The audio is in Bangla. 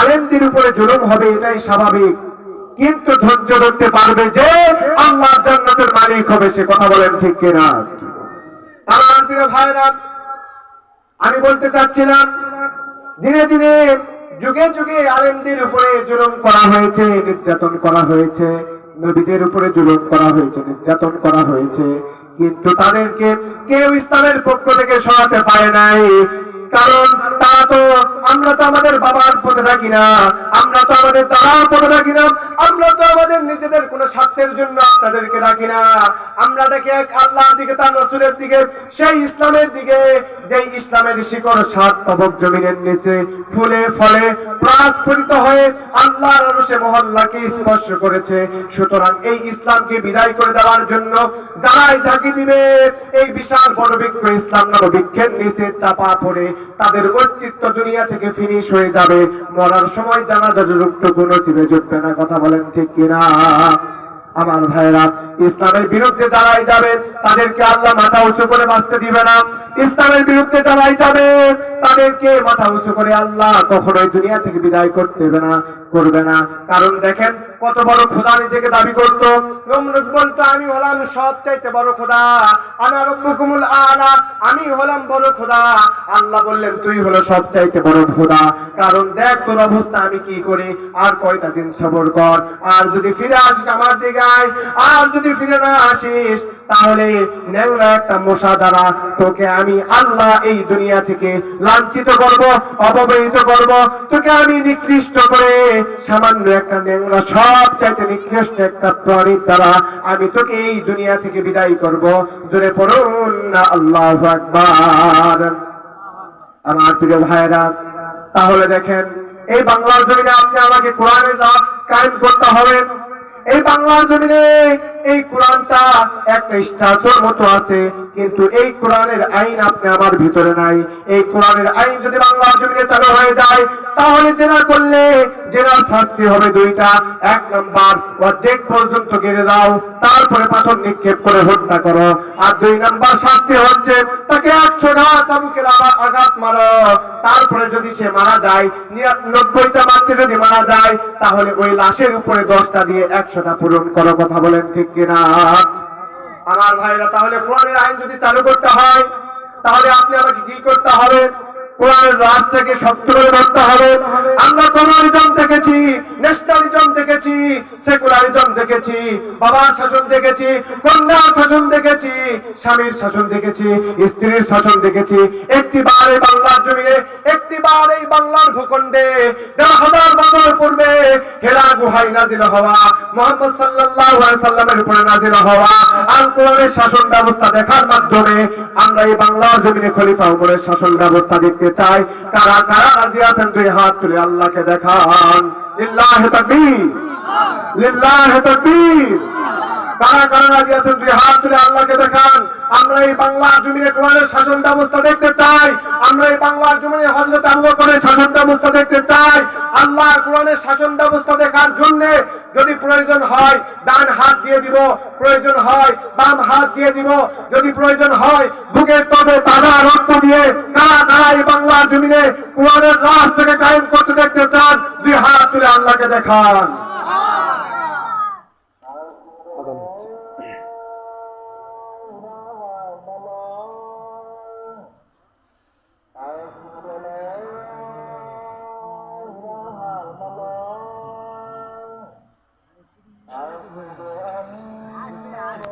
আলেমদের উপরে জুলুম হবে, এটাই স্বাভাবিক। কিন্তু ধৈর্য ধরতে পারবে যে আল্লাহ জান্নাতের মালিক হবে, সে কথা বলেন ঠিক কিনা? আমার প্রিয় ভাইরা, আমি বলতে চাচ্ছিলাম, দিনে দিনে, যুগে যুগে আলেমদের উপরে জুলুম করা হয়েছে, নির্যাতন করা হয়েছে, নবীদের উপরে জুলুম করা হয়েছে, নির্যাতন করা হয়েছে। কিন্তু তাদেরকে কেউ ইসলামের পক্ষ থেকে সরাতে পারে নাই। কারণ তারা তো আমরা তো আমাদের বাবার পথে থাকি না। আমরা তো আমাদের দাদার পথে থাকি না, আমরা তো আমাদের নিজেদের কোনো স্বার্থের জন্য আপনাদেরকে ডাকি না। আমরা ডাকি এক আল্লাহর দিকে তার রসুলের দিকে, সেই ইসলামের দিকে যে ইসলামের শিকড় সাত তবক জমিনের নিচে ফুলে ফলে প্রাস্ফুটিত হয়ে আল্লাহর আরশে মহল্লাকে স্পর্শ করেছে। সুতরাং এই ইসলামকে বিদায় করে দেওয়ার জন্য যারাই ঝাঁকি দিবে, এই বিশাল বড় বৃক্ষ ইসলাম নাম বৃক্ষের নিচে চাপা পড়ে তাদের অস্তিত্ব দুনিয়া থেকে ফিনিশ হয়ে যাবে। মরার সময় জানা না, কথা বলেন ঠিক কিনা? আমার ভাইরা ইসলামের বিরুদ্ধে যারাই যাবে, তাদেরকে আল্লাহ মাথা উঁচু করে বাঁচতে দিবে না। ইসলামের বিরুদ্ধে যারাই যাবে, তাদেরকে মাথা উঁচু করে আল্লাহ কখনোই দুনিয়া থেকে বিদায় করতে না, করবে না। কারণ দেখেন, কত বড় খোদা নিজেকে দাবি করতো বলতো, আমি হলাম সব চাইতে বড় খোদা, আনা রব্বুকুমুল আলা। আমি হলাম বড় খোদা। আল্লাহ বললেন, তুই হলো সব চাইতে বড় খোদা। কারণ দেখ তোর অবস্থা আমি কি করি। আর কয়টা দিন সবর কর। আর যদি ফিরে আসিস আমার দিকে আয়। আর যদি ফিরে না আসিস, তাহলে ন্যাংরা একটা মশা দ্বারা তোকে আমি আল্লাহ এই দুনিয়া থেকে লাঞ্ছিত করব অপমানিত করব। তোকে আমি নিকৃষ্ট করে সামান্য একটা ন্যাংরা সব চাইতে নিকৃষ্ট একটা প্রাণীর দ্বারা আমি তোকে এই দুনিয়া থেকে বিদায় করব। জোরে পড়ুন না আল্লাহ আকবার। আমার প্রিয় ভাইরা তাহলে দেখেন, এই বাংলার জমিনে আপনি আমাকে কোরআনের রাজ কায়েম করতে হবে। এই বাংলার জমিনে এই কোরআনটা একটা স্ট্যাচুর মতো আছে, কিন্তু এই কোরআনের আইন আপনি আমার ভিতরে নাই। এই কোরআনের আইন যদি বাংলার জমিনে চালু হয়ে যায়, তাহলে জেনা করলে জেনার শাস্তি হবে দুইটা। এক নাম্বার, অর্ধেক পর্যন্ত গেড়ে দাও তারপরে পাথর নিক্ষেপ করে হত্যা করো। আর দুই নাম্বার শাস্তি হচ্ছে, তাকে একশো ঘা চাবুকের আবার আঘাত মারো। তারপরে যদি সে মারা যায়, নিরানব্বইটা মারতে যদি মারা যায়, তাহলে ওই লাশের উপরে দশটা দিয়ে একশোটা পূরণ করো, কথা বলেন ঠিক কিনা? আমার ভাইরা, তাহলে কোরআনের আইন যদি চালু করতে হয়, তাহলে আপনি আমাকে কি করতে হবে? স্বামীর শাসন দেখেছি, স্ত্রীর শাসন দেখেছি। একটি বার এই বাংলার জমিনে একটি বার এই বাংলার ভূখণ্ডে, দেড় হাজার বছর পূর্বে হেরা গুহায় নাজিল হওয়া, মোহাম্মদ আলাইহি সাল্লামের উপরে নাজিল হওয়া আল কোরআনের শাসন ব্যবস্থা দেখার মাধ্যমে আমরা এই বাংলার জমিনে খলিফা উমরের শাসন ব্যবস্থা দেখতে চাই। কারা কারা রাজি আছেন? দুই হাত তুলে আল্লাহকে দেখান। লিল্লাহি তাকবীর। লিল্লাহি তাকবীর। কারা কারা রাজি আছেন? দুই হাত তুলে আল্লাহকে দেখান। আমরা এই বাংলার জমিনে কোরআনের শাসন ব্যবস্থা দেখতে চাই। আমরা এই বাংলার জমিনে হযরত আবু বকরের শাসন ব্যবস্থা দেখতে চাই। আল্লাহ কোরআনের শাসন ব্যবস্থা দেখার জন্য যদি প্রয়োজন হয়, ডান হাত দিয়ে দিব। প্রয়োজন হয়, বাম হাত দিয়ে দিব। যদি প্রয়োজন হয় বুকের তবে তাজা রক্ত দিয়ে কারা কারা এই বাংলার জমিনে কোরআনের রাষ্ট্রকে কায়েম করতে দেখতে চান, দুই হাত তুলে আল্লাহকে দেখান।